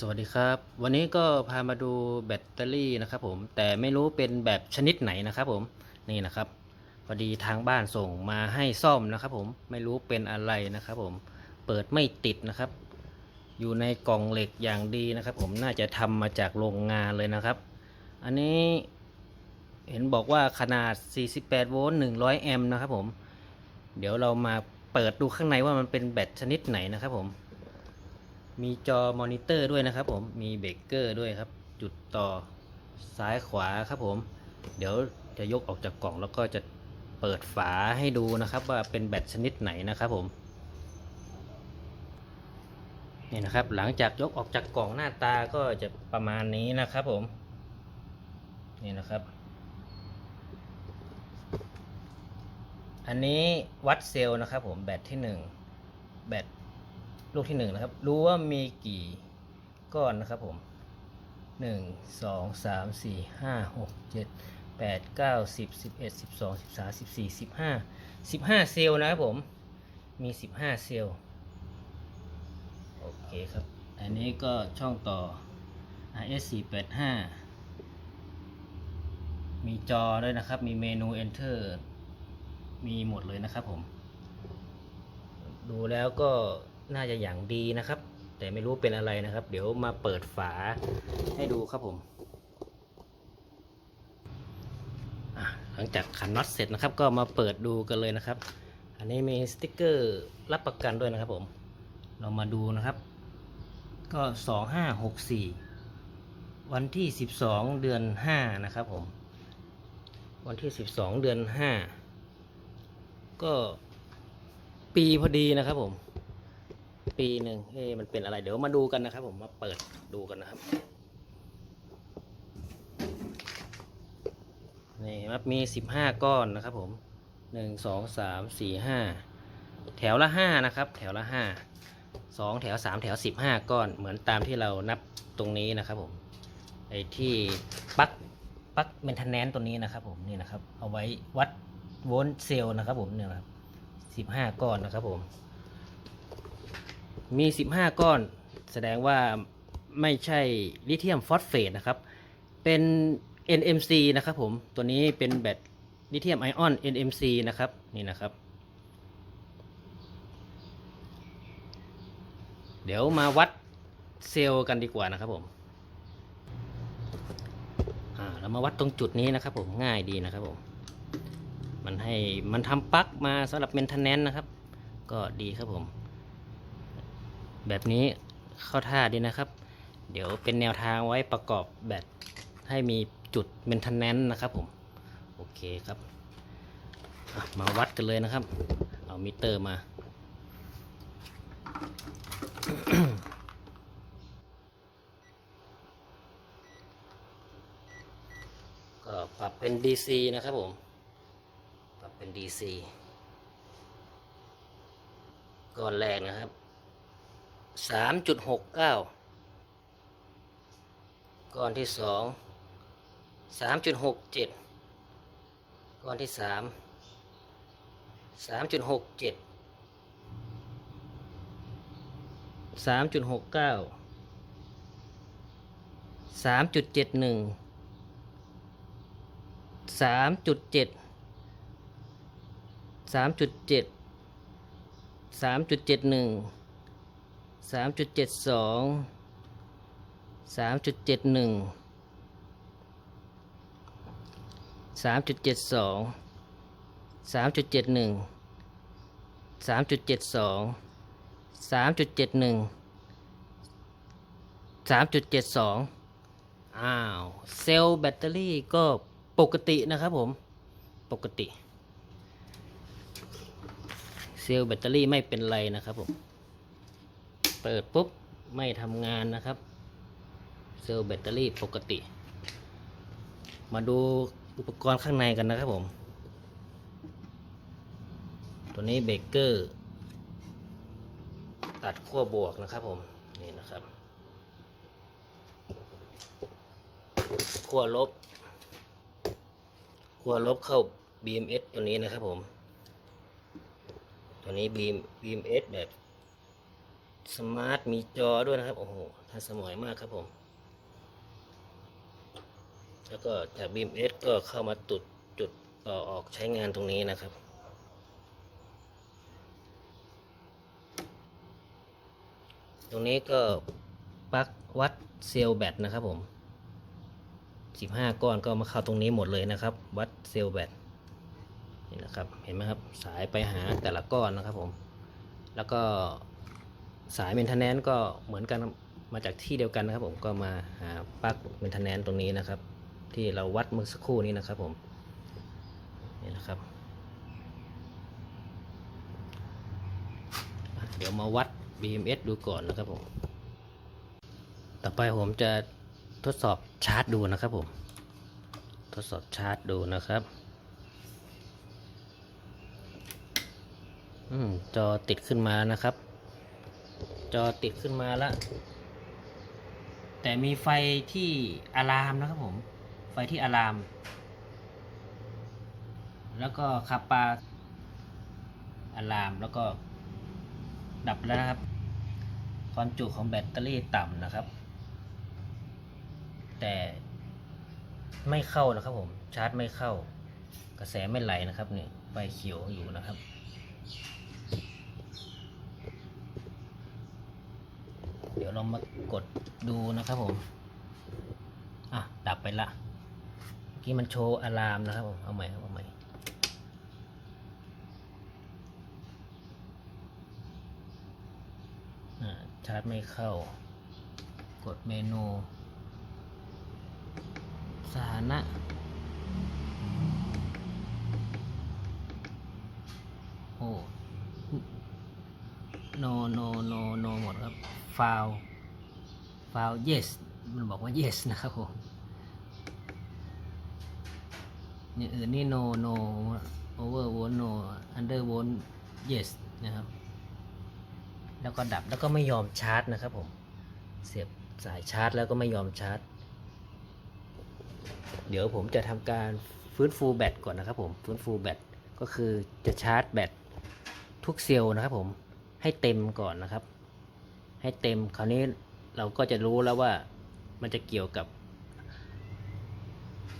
สวัสดีครับ วันนี้ก็พามาดูแบตเตอรี่นะครับผมแต่ไม่รู้เป็นแบบชนิดไหนนะครับผมนี่นะครับพอดีทางบ้านส่งมาให้ซ่อมนะครับผมไม่รู้เป็นอะไรนะครับผมเปิดไม่ติดนะครับ อยู่ในกล่องเหล็กอย่างดีนะครับ ผมน่าจะทำมาจากโรงงานเลยนะครับ อันนี้เห็นบอกว่าขนาด 48 โวลต์100 แอมป์นะครับผมเดี๋ยวเรามาเปิดดูข้างในว่ามันเป็นแบตชนิดไหนนะครับผม มีจอมอนิเตอร์ด้วยนะครับผมมีเบรกเกอร์ด้วยครับ จุดต่อซ้ายขวาครับผม เดี๋ยวจะยกออกจากกล่องแล้วก็จะเปิดฝาให้ดูนะครับ ว่าเป็นแบตชนิดไหนนะครับผมนี่นะครับ หลังจากยกออกจากกล่องหน้าตาก็จะประมาณนี้นะครับผม นี่นะครับ อันนี้วัดเซลล์นะครับผมแบตที่หนึ่งแบต ลูกที่หนึ่งนะครับ รู้ว่ามีกี่ก้อนนะครับผมหนึ่งสองสามสี่ห้าหกเจ็ดแปดเก้าสิบสิบเอ็ดสิบสองสิบสามสิบสี่สิบห้าสิบห้าเซลล์นะครับผม มีสิบห้าเซลล์ โอเคครับ อันนี้ก็ช่องต่อ RS 4 8 5มีจอด้วยนะครับ มีเมนู Enter มีหมดเลยนะครับผม ดูแล้วก็ น่าจะอย่างดีนะครับ แต่ไม่รู้เป็นอะไรนะครับ เดี๋ยวมาเปิดฝาให้ดูครับผมหลังจากขันน็อตเสร็จนะครับ ก็มาเปิดดูกันเลยนะครับ อันนี้มีสติกเกอร์รับประกันด้วยนะครับผม เรามาดูนะครับ ก็สองห้าหกสี่วันที่สิบสองเดือนห้านะครับผม วันที่สิบสองเดือนห้าก็ปีพอดีนะครับผม ปีหนึ่งเอ๊มันเป็นอะไร เดี๋ยวมาดูกันนะครับ ผมมาเปิดดูกันนะครับนี่ครับมีสิบห้าก้อนนะครับ ผมหนึ่งสองสามสี่ห้าแถวละห้านะครับ แถวละห้าสองแถวสามแถวสิบห้าก้อนเหมือนตามที่เรานับตรงนี้นะครับ ผมไอ้ที่ปลั๊กปลั๊กเมนเทนแนนตัวนี้นะครับ ผมนี่นะครับ เอาไว้วัดโวลต์เซลล์นะครับ ผมเนี่ยครับสิบห้าก้อนนะครับ ผม มี 15 ก้อน แสดงว่าไม่ใช่ลิเธียมฟอสเฟตนะครับ เป็น NMC นะครับผม ตัวนี้เป็นแบตลิเธียมไอออน NMC นะครับ นี่นะครับ เดี๋ยวมาวัดเซลล์กันดีกว่านะครับผมเรามาวัดตรงจุดนี้นะครับผม ง่ายดีนะครับผม มันให้มันทำปลั๊กมาสำหรับเมนเทนแนนนะครับ ก็ดีครับผม แบบนี้เข้าท่าดีนะครับ เดี๋ยวเป็นแนวทางไว้ประกอบแบตให้มีจุดเมนเทนแนนนะครับผมโอเคครับมาวัดกันเลยนะครับ เอามิเตอร์มา ก็ปรับเป็น DC นะครับผม ปรับเป็น DC ก้อนแรกนะครับ สามจุดหกเก้าก้อนที่สองสามจุดหกเจ็ดก้อนที่สามสามจุดหกเจ็ดสามจุดหกเก้าสามจุดเจ็ดหนึ่งสามจุดเจ็ดสามจุดเจ็ดสามจุดเจ็ดหนึ่ง สามจุดเจ็ดสองสามจุดเจ็ดหนึ่งสามจุดเจ็ดสองสามจุดเจ็ดหนึ่งสามจุดเจ็ดสองสามจุดเจ็ดหนึ่งสามจุดเจ็ดสองอ้าว เซลล์แบตเตอรี่ก็ปกตินะครับผม ปกติ เซลล์แบตเตอรี่ไม่เป็นไรนะครับผม เปิดปุ๊บไม่ทำงานนะครับเซลล์แบตเตอรี่ปกติ มาดูอุปกรณ์ข้างในกันนะครับผม ตัวนี้เบเกอร์ ตัดขั้วบวกนะครับผม นี่นะครับขั้วลบขั้วลบเข้า BMS ตัวนี้นะครับผม ตัวนี้ BMS แบบ สมาร์ทมีจอด้วยนะครับ โอ้โหทันสมัยมากครับผม แล้วก็จาก BMS ก็เข้ามาตุดจุดต่อออกใช้งานตรงนี้นะครับตรงนี้ก็ปลั๊กวัดเซลล์แบตนะครับผม 15 ก้อนก็มาเข้าตรงนี้หมดเลยนะครับ วัดเซลล์แบตนี่นะครับ เห็นไหมครับ สายไปหาแต่ละก้อนนะครับผม แล้วก็ สายเมนเทนแนนก็เหมือนกันมาจากที่เดียวกันนะครับ ผมก็มาหาปลั๊กเมนเทนแนนตรงนี้นะครับ ที่เราวัดเมื่อสักครู่นี้นะครับผมนี่นะครับ เดี๋ยวมาวัด BMS ดูก่อนนะครับผม ต่อไปผมจะทดสอบชาร์จดูนะครับผม ทดสอบชาร์จดูนะครับ อืมจอติดขึ้นมานะครับ จอติดขึ้นมาแล้ว แต่มีไฟที่อะลามนะครับผม ไฟที่อะลาม แล้วก็คาปาอะลามแล้วก็ดับแล้วนะครับ ความจุของแบตเตอรี่ต่ำนะครับ แต่ไม่เข้านะครับผม ชาร์จไม่เข้า กระแสไม่ไหลนะครับเนี่ยไฟเขียวอยู่นะครับ เรามากดดูนะครับผมอะดับไปละเมื่อกี้มันโชว์อะลามนะครับผมเอาใหม่ครับเอาใหม่ชาร์จไม่เข้ากดเมนูสถานะโอ้ no no no no หมดครับ file file yes มันบอกว่า yes นะครับผมอย่างอื่นนี่ no no over volt no under volt yes นะครับ แล้วก็ดับแล้วก็ไม่ยอมชาร์จนะครับผม เสียบสายชาร์จแล้วก็ไม่ยอมชาร์จ เดี๋ยวผมจะทำการฟื้นฟูแบตก่อนนะครับผม ฟื้นฟูแบตก็คือจะชาร์จแบตทุกเซลล์นะครับผม ให้เต็มก่อนนะครับ ให้เต็มคราวนี้ เราก็จะรู้แล้วว่ามันจะเกี่ยวกับ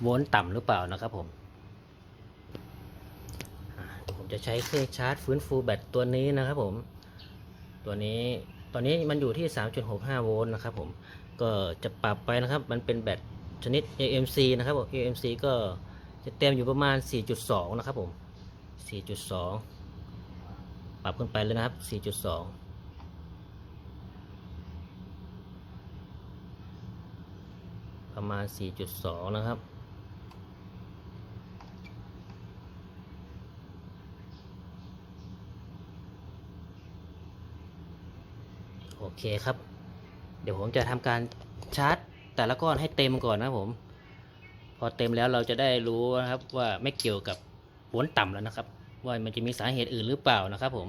โวลต์ต่ำหรือเปล่านะครับผม ผมจะใช้เครื่องชาร์จฟื้นฟูแบตตัวนี้นะครับผม ตัวนี้ตอนนี้มันอยู่ที่ 3.65 โวลต์นะครับผม ก็จะปรับไปนะครับ มันเป็นแบตชนิด AMC นะครับผม AMC ก็จะเต็มอยู่ประมาณ 4.2 นะครับผม 4.2 ปรับขึ้นไปเลยนะครับ 4.2 ประมาณ 4.2 นะครับ โอเคครับ เดี๋ยวผมจะทำการชาร์จแต่ละก้อนให้เต็มก่อนนะผม พอเต็มแล้วเราจะได้รู้นะครับว่าไม่เกี่ยวกับโวลต์ต่ำแล้วนะครับ ว่ามันจะมีสาเหตุอื่นหรือเปล่านะครับผม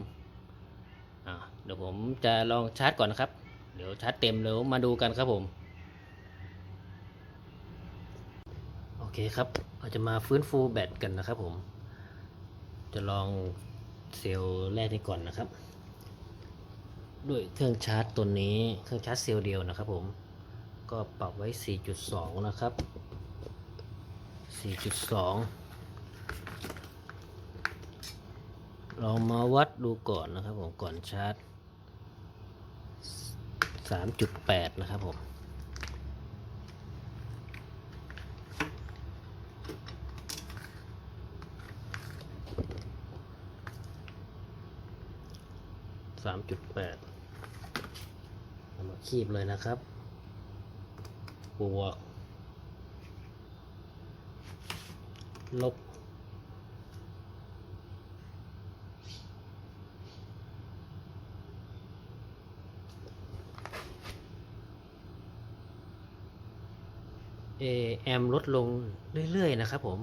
เดี๋ยวผมจะลองชาร์จก่อนนะครับ เดี๋ยวชาร์จเต็มแล้วมาดูกันครับผม โอเคครับเราจะมาฟื้นฟูแบตกันนะครับผม จะลองเซลล์แรกนี้ก่อนนะครับ ด้วยเครื่องชาร์จตัวนี้เครื่องชาร์จเซลล์เดียวนะครับผม ก็ปรับไว้ 4.2 นะครับ 4.2 เรามาวัดดูก่อนนะครับผม ก่อนชาร์จ 3.8 นะครับผม 3.8เอามาคีบเลยนะครับ บวก ลบ เอแอมลดลงเรื่อย ๆ นะครับผม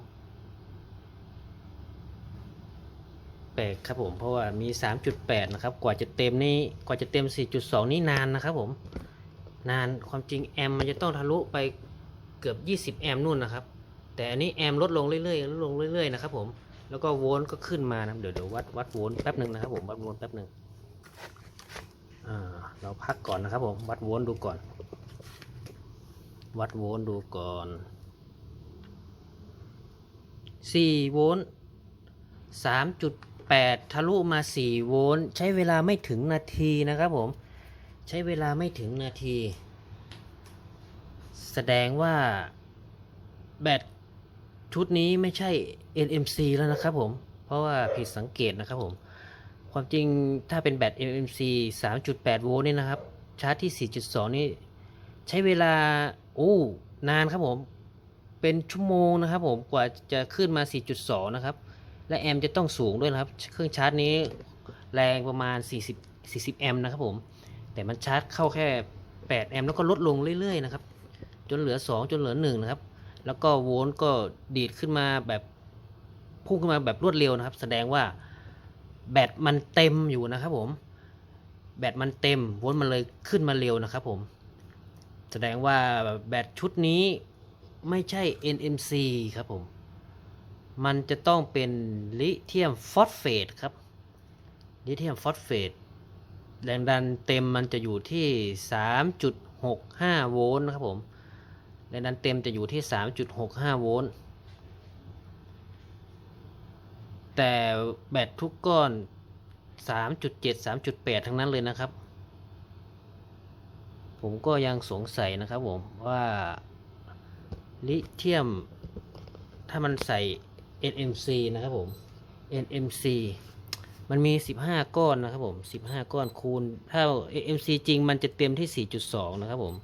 แปลกครับผม เพราะว่ามี 3.8 นะครับ กว่าจะเต็มนี่ กว่าจะเต็ม 4.2 นี่นานนะครับผม นาน ความจริงแอมมันจะต้องทะลุไปเกือบ 20 แอมนู่นนะครับ แต่อันนี้แอมลดลงเรื่อยๆ ลดลงเรื่อยๆ นะครับผม แล้วก็โวลต์ก็ขึ้นมานะ เดี๋ยวเดี๋ยววัดวัดโวลต์แป๊บหนึ่งนะครับผม วัดโวลต์แป๊บหนึ่งเราพักก่อนนะครับผม วัดโวลต์ดูก่อน วัดโวลต์ดูก่อน4โวลต์3.8 8 ทะลุมา 4 โวลต์ใช้เวลาไม่ถึงนาทีนะครับผม ใช้เวลาไม่ถึงนาที แสดงว่าแบตชุดนี้ไม่ใช่ NMC แล้วนะครับผม เพราะว่าผิดสังเกตนะครับผม ความจริงถ้าเป็นแบต NMC 3.8 โวลต์นี่นะครับ ชาร์จที่ 4.2 นี่ใช้เวลาโอ้นานครับผม เป็นชั่วโมงนะครับผม กว่าจะขึ้นมา 4.2 นะครับ และแอมจะต้องสูงด้วยนะครับ เครื่องชาร์จนี้แรงประมาณ 40 40 แอมป์นะครับผม แต่มันชาร์จเข้าแค่ 8 แอมป์แล้วก็ลดลงเรื่อยๆนะครับ จนเหลือ 2 จนเหลือ 1 นะครับ แล้วก็โวลต์ก็ดีดขึ้นมาแบบพุ่งขึ้นมาแบบรวดเร็วนะครับ แสดงว่าแบตมันเต็มอยู่นะครับผม แบตมันเต็มโวลต์มันเลยขึ้นมาเร็วนะครับผม แสดงว่าแบตชุดนี้ไม่ใช่ NMC ครับผม มันจะต้องเป็นลิเธียมฟอสเฟตครับ ลิเธียมฟอสเฟตแรงดันเต็มมันจะอยู่ที่ 3.65 โวลต์นะครับผม แรงดันเต็มจะอยู่ที่ 3.65 โวลต์ แต่แบตทุกก้อน 3.7 3.8 ทั้งนั้นเลยนะครับ ผมก็ยังสงสัยนะครับผมว่าลิเธียมถ้ามันใส่ NMC นะครับผม NMC มันมี 15 ก้อนนะครับผม 15 ก้อนคูณ ถ้า NMC จริงมันจะเต็มที่ 4.2 นะครับผม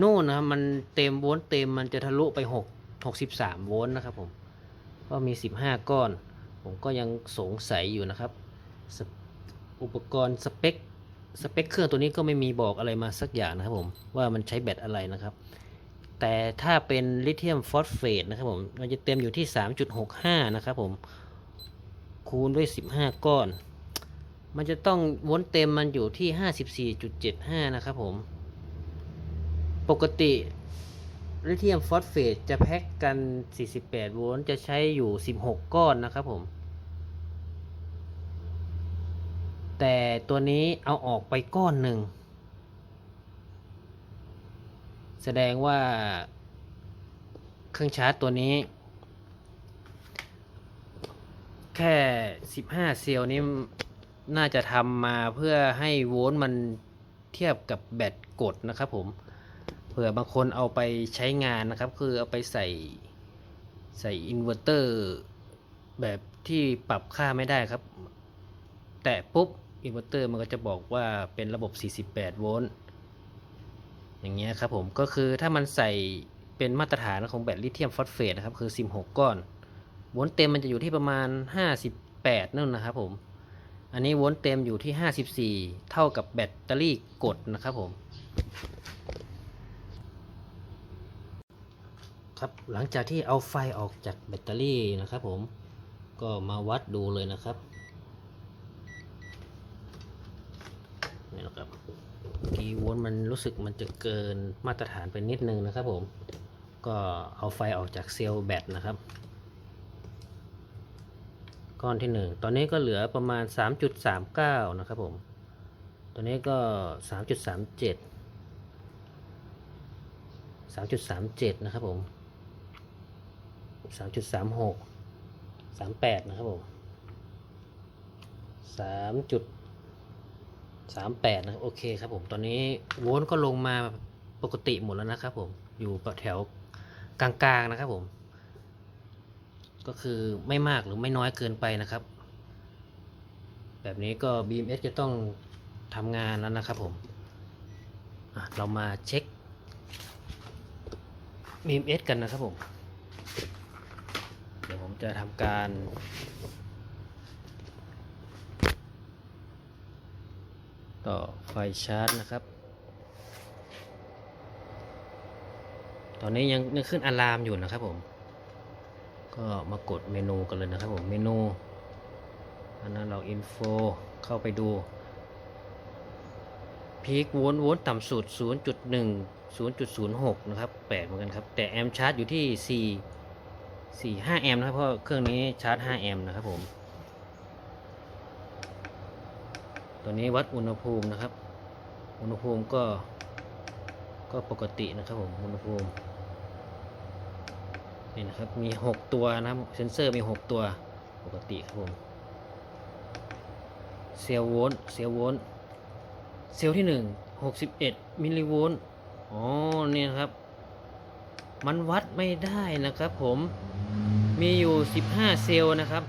นู่นนะครับมันเต็มโวลต์เต็มมันจะทะลุไป 6 63 โวลต์นะครับผม ก็มี 15 ก้อน ผมก็ยังสงสัยอยู่นะครับ อุปกรณ์สเปคสเปคเครื่องตัวนี้ก็ไม่มีบอกอะไรมาสักอย่างนะครับผม ว่ามันใช้แบตอะไรนะครับ แต่ถ้าเป็นลิเธียมฟอสเฟตนะครับผมมันจะเต็มอยู่ที่ 3.65 นะครับผม คูณด้วย 15 ก้อน มันจะต้องวลต์เต็มมันอยู่ที่ 54.75 นะครับผม ปกติลิเธียมฟอสเฟตจะแพ็กกัน 48 โวลต์จะใช้อยู่ 16 ก้อนนะครับผม แต่ตัวนี้เอาออกไปก้อนหนึ่ง แสดงว่าเครื่องชาร์จตัวนี้ แค่ 15 เซลล์นี้น่าจะทำมาเพื่อให้โวลต์มันเทียบกับแบตกดนะครับผมเผื่อบางคนเอาไปใช้งานนะครับ คือเอาไปใส่ใส่อินเวอร์เตอร์แบบที่ปรับค่าไม่ได้ครับ แต่ปุ๊บอินเวอร์เตอร์มันก็จะบอกว่าเป็นระบบ 48 โวลต์ อย่างเงี้ยครับผมก็คือถ้ามันใส่เป็นมาตรฐานของแบตลิเธียมฟอสเฟตนะครับ คือ 16 ก้อนโวลต์เต็มมันจะอยู่ที่ประมาณ 58 นั่นนะครับผม อันนี้โวลต์เต็มอยู่ที่ 54 เท่ากับแบตเตอรี่กดนะครับผม ครับหลังจากที่เอาไฟออกจากแบตเตอรี่นะครับผมก็มาวัดดูเลยนะครับนี่นะครับ กีโวลต์มันรู้สึกมันจะเกินมาตรฐานไปนิดนึงนะครับผม ก็เอาไฟออกจากเซลล์แบตนะครับ ก้อนที่หนึ่งตอนนี้ก็เหลือประมาณ 3.39 นะครับผมตัวนี้ก็ 3.37 3.37 นะครับผม 3.36 38 นะครับผม 3. สามแปดนะครับโอเคครับผมตอนนี้โวลต์ก็ลงมาปกติหมดแล้วนะครับผมอยู่แถวกลางๆนะครับผม ก็คือไม่มากหรือไม่น้อยเกินไปนะครับ แบบนี้ก็ BMS จะต้องทำงานแล้วนะครับผมเรามาเช็ค BMS กันนะครับผม เดี๋ยวผมจะทำการ ต่อไฟชาร์จนะครับ ตอนนี้ยังยังขึ้นอะลามอยู่นะครับผม ก็มากดเมนูกันเลยนะครับผมเมนูอันนั้นเราอินโฟเข้าไปดูพีคโวลต์โวลต์ต่ำสุด 0.1 0.06 นะครับ แปลกเหมือนกันครับ แต่แอมป์ชาร์จอยู่ที่ 4 4 5 แอมป์นะครับ เพราะเครื่องนี้ชาร์จ 5 แอมป์นะครับผม ตัวนี้วัดอุณหภูมินะครับ อุณหภูมิก็ก็ปกตินะครับผม อุณหภูมิ นี่นะครับ มี 6 ตัวนะครับ เซนเซอร์มี 6 ตัวปกติครับผม เซลล์โวลต์ เซลล์โวลต์ เซลล์ที่ 1 61 มิลลิโวลต์ อ๋อเนี่ยนะครับ มันวัดไม่ได้นะครับผม มีอยู่ 15 เซลล์นะครับ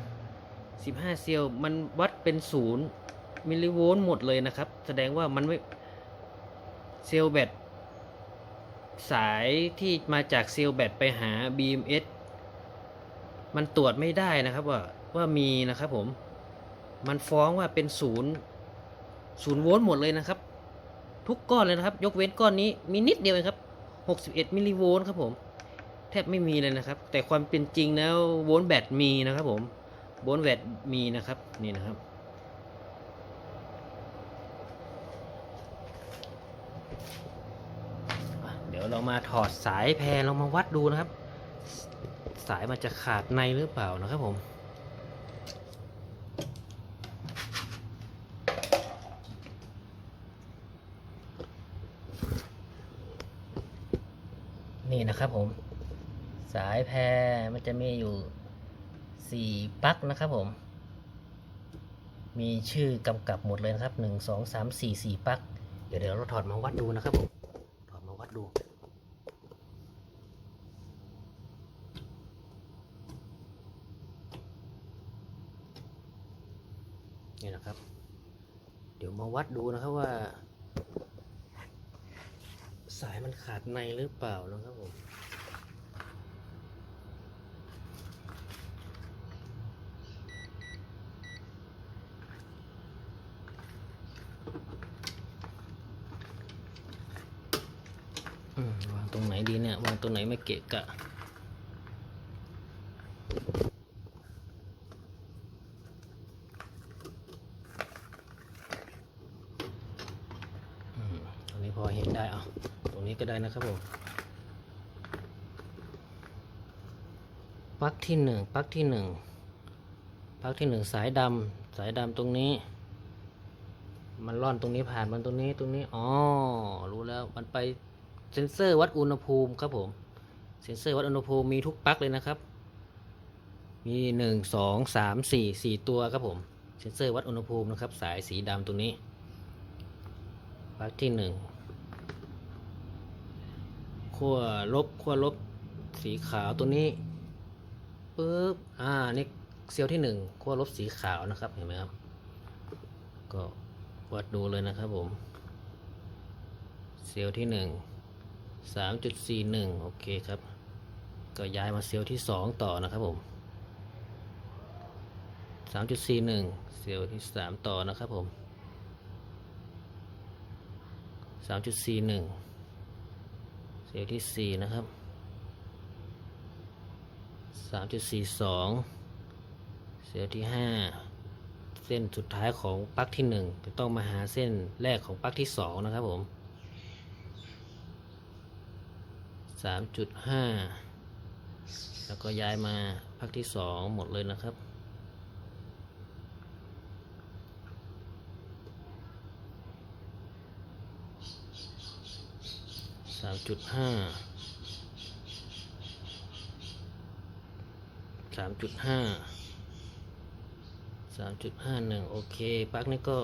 15 เซลล์ มันวัดเป็นศูนย์ มิลลิโวลต์หมดเลยนะครับ แสดงว่ามันไม่เซลล์แบตสายที่มาจากเซลล์แบตไปหา BMS มันตรวจไม่ได้นะครับว่าว่ามีนะครับผม มันฟ้องว่าเป็นศูนย์ศูนย์โวลต์หมดเลยนะครับ ทุกก้อนเลยนะครับ ยกเว้นก้อนนี้มีนิดเดียวเองครับ61มิลลิโวลต์ครับผม แทบไม่มีเลยนะครับ แต่ความเป็นจริงแล้วโวลต์แบตมีนะครับผมโวลต์แบตมีนะครับนี่นะครับ อะ เรามาถอดสายแพรเรามาวัดดูนะครับ สายมันจะขาดในหรือเปล่านะครับผมนี่นะครับผม สายแพรมันจะมีอยู่สี่ปลั๊กนะครับผม มีชื่อกำกับหมดเลยนะครับหนึ่งสองสามสี่สี่ปลั๊กเดี๋ยวเดี๋ยวเราถอดมาวัดดูนะครับผม ถอดมาวัดดู นี่นะครับ เดี๋ยวมาวัดดูนะครับว่า สายมันขาดในหรือเปล่านะครับผมวางตรงไหนดีเนี่ยวางตรงไหนไม่เกะกะ อืมตรงนี้พอเห็นได้เอาตรงนี้ ก็ได้นะครับผมปลั๊กที่หนึ่งปลั๊กที่หนึ่งปลั๊กที่หนึ่งสายดำสายดำตรงนี้ มันล่อนตรงนี้ผ่านมันตรงนี้ตรงนี้อ๋อรู้แล้วมันไปเซ็นเซอร์วัดอุณหภูมิครับผมเซ็นเซอร์วัดอุณหภูมิมีทุกปลั๊กเลยนะครับ มีหนึ่งสองสามสี่สี่ตัวครับผมเซ็นเซอร์วัดอุณหภูมินะครับ สายสีดำตรงนี้ปลั๊กที่หนึ่ง ขั้วลบขั้วลบสีขาวตัวนี้ปึ๊บอ่านี่เซลล์ที่หนึ่งขั้วลบสีขาวนะครับเห็นไหมครับ ก็วัดดูเลยนะครับผม เซลล์ที่หนึ่งสามจุดสี่หนึ่งโอเคครับ ก็ย้ายมาเซลล์ที่สองต่อนะครับผมสามจุดสี่หนึ่งเซลล์ที่สามต่อนะครับผมสามจุดสี่หนึ่ง เซลล์ที่สี่นะครับสามจุดสี่สองเซลล์ที่ห้าเส้นสุดท้ายของปลั๊กที่หนึ่งจะต้องมาหาเส้นแรกของปลั๊กที่สองนะครับผมสามจุดห้าแล้วก็ย้ายมาปลั๊กที่สองหมดเลยนะครับามจุดห้าสามจุดห้าสามจุดห้าหนึ่งโอเคปลั๊กนี่ก็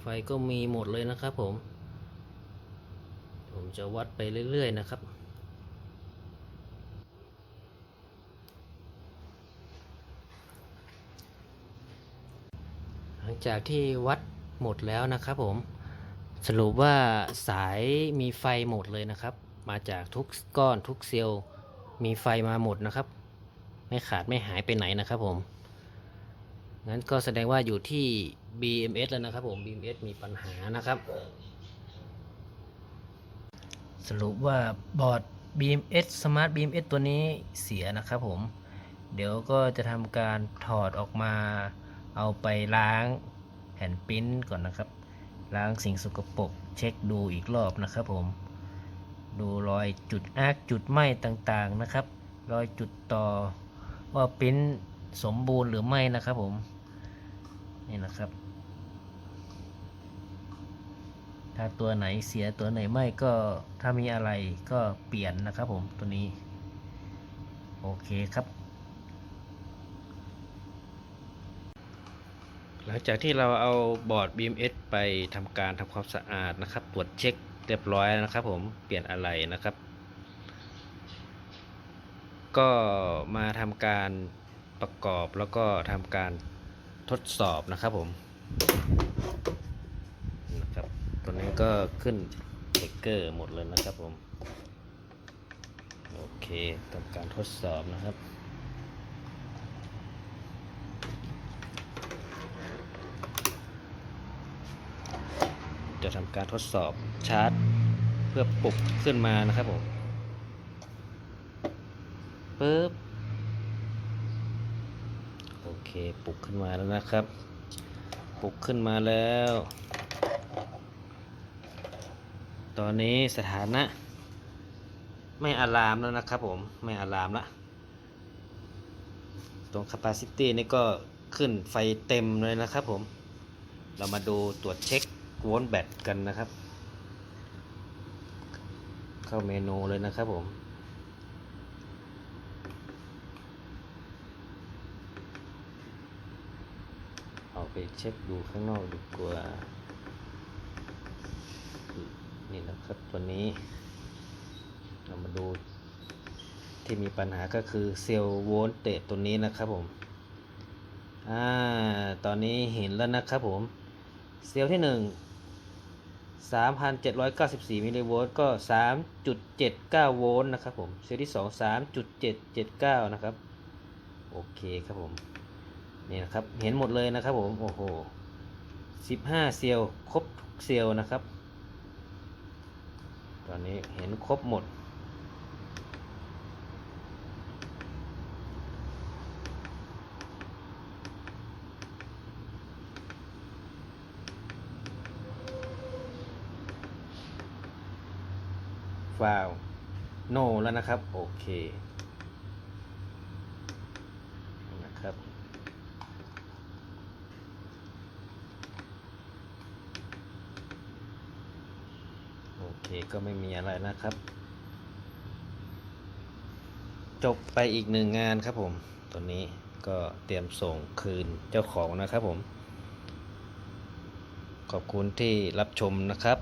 ไฟก็มีหมดเลยนะครับผม ผมจะวัดไปเรื่อย ๆ นะครับหลังจากที่วัดหมดแล้วนะครับผม สรุปว่าสายมีไฟหมดเลยนะครับ มาจากทุกก้อนทุกเซลล์มีไฟมาหมดนะครับ ไม่ขาดไม่หายไปไหนนะครับผมงั้นก็แสดงว่าอยู่ที่ BMS แล้วนะครับผม BMS มีปัญหานะครับ สรุปว่าบอร์ด BMS Smart BMS ตัวนี้เสียนะครับผม เดี๋ยวก็จะทำการถอดออกมา เอาไปล้างแผ่นปิ้นก่อนนะครับ ล้างสิ่งสกปรกเช็คดูอีกรอบนะครับผม ดูรอยจุดอาร์จุดไหม้ต่างๆนะครับ รอยจุดต่อว่าปิ้นสมบูรณ์หรือไม่นะครับผม นี่นะครับ ถ้าตัวไหนเสียตัวไหนไม่ก็ถ้ามีอะไรก็เปลี่ยนนะครับผมตัวนี้ โอเคครับ หลังจากที่เราเอาบอร์ด BMS ไปทำการทำความสะอาดนะครับ ตรวจเช็คเรียบร้อยแล้วนะครับ ผมเปลี่ยนอะไรนะครับ ก็มาทำการประกอบแล้วก็ทำการทดสอบนะครับผมนะครับตัวนี้ก็ขึ้นเบรกเกอร์หมดเลยนะครับผม โอเคทำการทดสอบนะครับ จะทำการทดสอบชาร์จ เพื่อปลุกขึ้นมานะครับผมปึ๊บโอเคปลุกขึ้นมาแล้วนะครับ ปลุกขึ้นมาแล้ว ตอนนี้สถานะ ไม่อะลามแล้วนะครับผม ไม่อะลามละตรง capacity นี่ก็ขึ้นไฟเต็มเลยนะครับผม เรามาดูตรวจเช็ค โวลต์แบตกันนะครับ เข้าเมนูเลยนะครับผม เอาไปเช็คดูข้างนอกดีกว่า นี่นะครับตัวนี้ เรามาดูที่มีปัญหาก็คือเซลล์โวลต์เตจตัวนี้นะครับผมอ่า ตอนนี้เห็นแล้วนะครับผม เซลล์ที่หนึ่ง 3,794 มิลลิโวลต์ก็ 3.79 โวลต์นะครับผมเซลล์ที่ 2 3.779 นะครับ โอเคครับผม นี่นะครับ เห็นหมดเลยนะครับผม โอ้โห 15 เซลล์ครบทุกเซลล์นะครับ ตอนนี้เห็นครบหมด ฟาวโนแล้วนะครับ โอเคนะครับโอเคก็ไม่มีอะไรนะครับ จบไปอีกหนึ่งงานครับผมตัวนี้ก็เตรียมส่งคืนเจ้าของนะครับผม ขอบคุณที่รับชมนะครับ